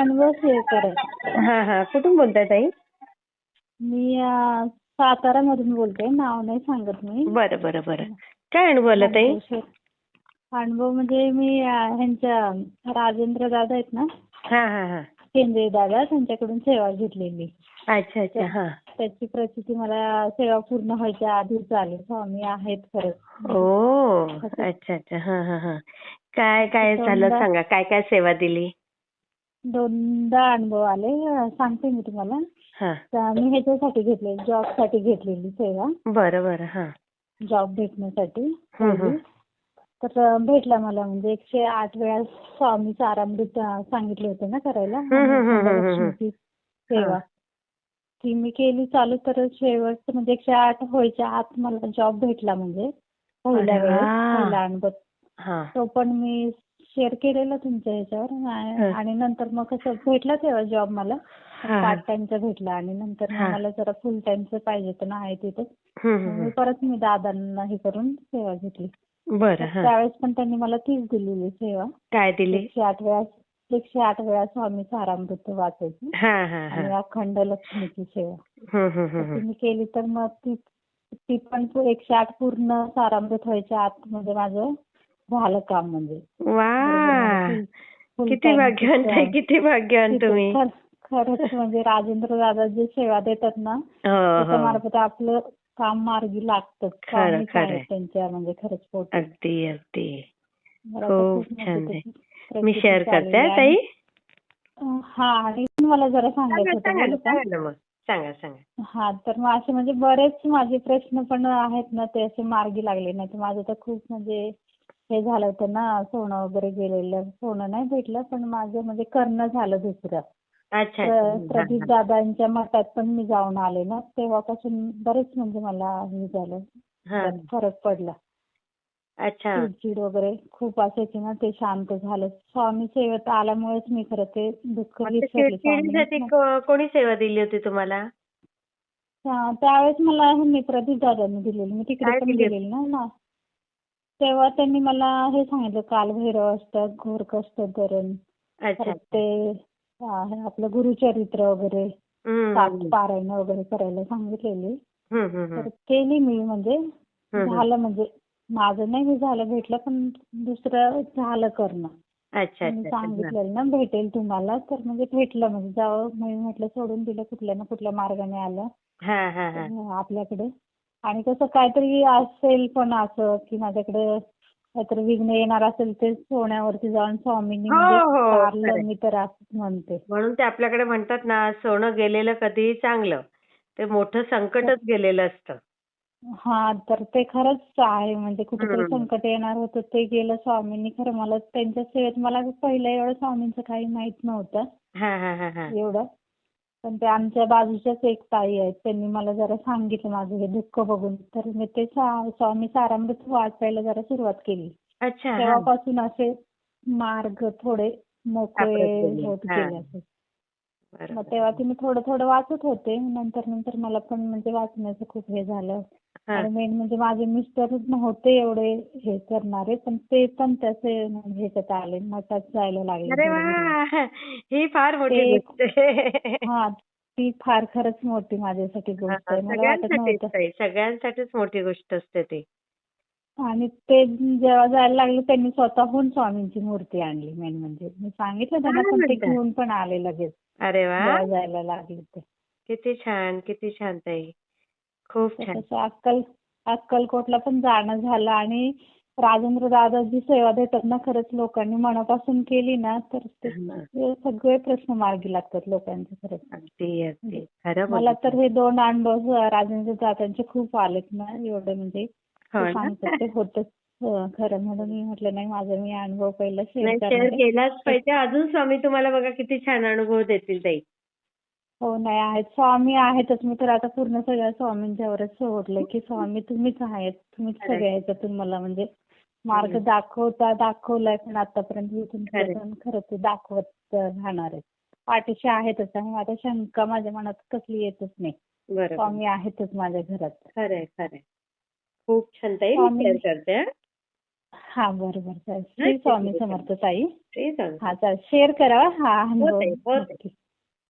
अनुभव हा हा कुठून बोलताय ताई? मी अं, सातारामधून बोलते. नाव नाही सांगत मी. बरं बरं बरं. काय अनुभव आला ताई अनुभव म्हणजे मी अं, ह्यांच्या राजेंद्र दादा आहेत ना? हा हा हा. केंद्रे दादा. त्यांच्याकडून सेवा घेतलेली. अच्छा अच्छा. हा. त्याची प्रचिती मला सेवा पूर्ण व्हायच्या आधीच आली. स्वामी आहेत खरंच ओ अच्छा अच्छा. हा हा हा. काय काय झालं सांगा. काय काय सेवा दिली? दोनदा अनुभव आले सांगते मी तुम्हाला हा तर मी ह्याच्यासाठी घेतले जॉबसाठी घेतलेली सेवा बरं बरं हा जॉब भेटण्यासाठी हम्म, हम्म. पहिली. तर भेटला मला म्हणजे एकशे आठ वेळा स्वामी सारामृत अं, सांगितले होते ना करायला हम्म, हम्म, हम्म, हम्म, हम्म. लक्ष्मीची सेवा हा. ती मी केली चालू तर शेवट म्हणजे एकशे आठ व्हायच्या आत मला जॉब भेटला म्हणजे पहिल्या अरे वेळेस वा. पहिला अनुभव हा तो पण मी शेअर केलेला तुमच्या ह्याच्यावर आणि नंतर मग कसं भेटला तेव्हा जॉब मला. पार्ट टाइमचा भेटला आणि नंतर मला जरा फुल टाइमचं पाहिजे तर आहे तिथे. परत मी दादांना हे करून सेवा घेतली. बरं हा. त्यावेळेस पण त्यांनी मला तीच दिलेली सेवा. काय दिली? एकशे आठ वेळा एकशे आठ वेळा स्वामी सारामृत वाचायची. आणि अखंड लक्ष्मीची सेवा. मी केली तर मग ती ती पण एकशे आठ पूर्ण सारामृत व्हायच्या आत म्हणजे माझं झालं काम म्हणजे. वा. किती भाग्यवान ताई. किती भाग्यवान तुम्ही. खर- खरंच म्हणजे राजेंद्र दादा जे सेवा देतात ना हो हो. त्याच्यामार्फत आपलं काम मार्गी लागतं. त्यांच्या म्हणजे खरंच पोटी अगदी अगदी. खूप छान मी शेअर करते हा. ताई? हा आणि मला जरा सांगा सांगायचं होतं सांगा सांगा हा तर मग असे म्हणजे बरेच माझे प्रश्न पण आहेत ना ते असे मार्गी लागले. नाही तर माझं तर खूप म्हणजे हे झालं होतं ना सोनं वगैरे गेलेलं. सोनं नाही भेटलं पण माझं म्हणजे करणं झालं दुसरं. अच्छा. प्रदीप दादांच्या मठात पण मी जाऊन आले ना. तेव्हापासून बरेच म्हणजे मला हे झालं. हा, त्यात फरक पडला. अच्छा. चिडचिड वगैरे खूप असायची ना ते शांत झालं. स्वामी सेवेत आल्यामुळेच मी खरं ते दुःख मग ते विसरले चिडचिडीसाठी स्वामींनी. को- कोणी सेवा दिली होती तुम्हाला? त्यावेळेस मला ह्यांनी प्रदीप दादांनी दिलेली. मी तिकडे काय पण दिली? गेलेली ना ना. तेव्हा त्यांनी मला हे सांगितलं कालभैरव अष्टक घोरकष्ट धरण. अच्छा परत ते आपलं गुरुचरित्र वगैरे पारायण वगैरे करायला सांगितलेली. तर. केली मी म्हणजे. झालं म्हणजे माझं नाही हे झालं भेटलं पण दुसरं झालं करणं. मी. सांगितलेलं ना भेटेल तुम्हाला. तर म्हणजे भेटलं म्हणजे जावं मी म्हटलं सोडून दिलं कुठल्या ना कुठल्या मार्गाने आलं. आपल्याकडे. आणि कसं काहीतरी असेल पण असं की माझ्याकडे काहीतरी विघ्न येणार असेल ते सोन्यावरती जाऊन स्वामींनी हो, म्हणजे हो. मी तर असं म्हणते. म्हणून ते आपल्याकडे म्हणतात ना सोनं गेलेलं कधीही चांगलं. ते मोठं संकटच गेलेलं असतं. हा तर ते खरंच आहे. म्हणजे कुठेतरी. संकट येणार होतं ते गेलं स्वामींनी. खरं मला त्यांच्या सेवेत मला पहिलं एवढं स्वामींचं काही माहीत नव्हतं. एवढं. पण ते आमच्या बाजूच्याच एक ताई आहेत त्यांनी मला जरा सांगितलं माझं हे दुःख बघून तर मी ते सा- स्वामी सारामृत वाचायला जरा सुरुवात केली अच्छा हा. तेव्हापासून असे मार्ग थोडे मोकळे गेले. होत हा. गेले असे. मग तेव्हा ती मी थोडं थोडं वाचत होते. नंतर नंतर मला पण म्हणजे वाचण्याचं खूप हे झालं. आणि मेन म्हणजे माझे मिस्टरच नव्हते एवढे हे करणारे पण ते पण त्याचे म्हणजे ह्याच्यात आले मठात जायला लागले अरे. वा! ही फार मोठी गोष्ट हा ती फार खरंच मोठी माझ्यासाठी गोष्ट आहे. मला वाटत नव्हतं. सगळ्यांसाठीच मोठी गोष्ट असते ती. आणि ते जेव्हा जायला लागले त्यांनी स्वतःहून स्वामींची मूर्ती आणली मेन म्हणजे. मी सांगितलं त्यांना पण ते? घेऊन पण आले लगेच. अरे वा! जेव्हा जायला लागले ते. किती छान किती छान ताई. खूप तर छान. तसं अक्कल अक्कलकोटला पण जाणं झालं आणि राजेंद्र दादा जी सेवा देतात ना खरंच लोकांनी. मनापासून केली ना तर ते हा. सगळे प्रश्न मार्गी लागतात लोकांचे खरंच. अगदी अगदी. खरं मला बोलली तर हे दोन अनुभव राजेंद्र दादांचे खूप आलेत ना एवढे म्हणजे ते ना? सांगतात ते होतच. हो, खरं म्हणून मी म्हटलं नाही माझा मी अनुभव पहिला शेअर. केलाच पाहिजे. अजून स्वामी तुम्हाला बघा किती छान अनुभव देतील ताई. हो नाही आहेत. स्वामी आहेतच. मी तर आता पूर्ण सगळ्या स्वामींच्यावरच सोडलंय की स्वामी तुम्हीच आहेत. तुम्हीच. सगळ्या ह्याच्यातून मला म्हणजे मार्ग. दाखवता दाखवलाय पण आतापर्यंत इथून खरं ते दाखवत राहणार आहे. पाठीशी आहेतच आणि आता शंका माझ्या मनात कसली येतच नाही. स्वामी आहेतच माझ्या घरात. खरंय खरंय. खूप छान ताई मी करते हं. बरं बरं चालेल हा, श्री ठीक स्वामी समर्थ ताई. हा चालेल शेअर करा हा अनुभव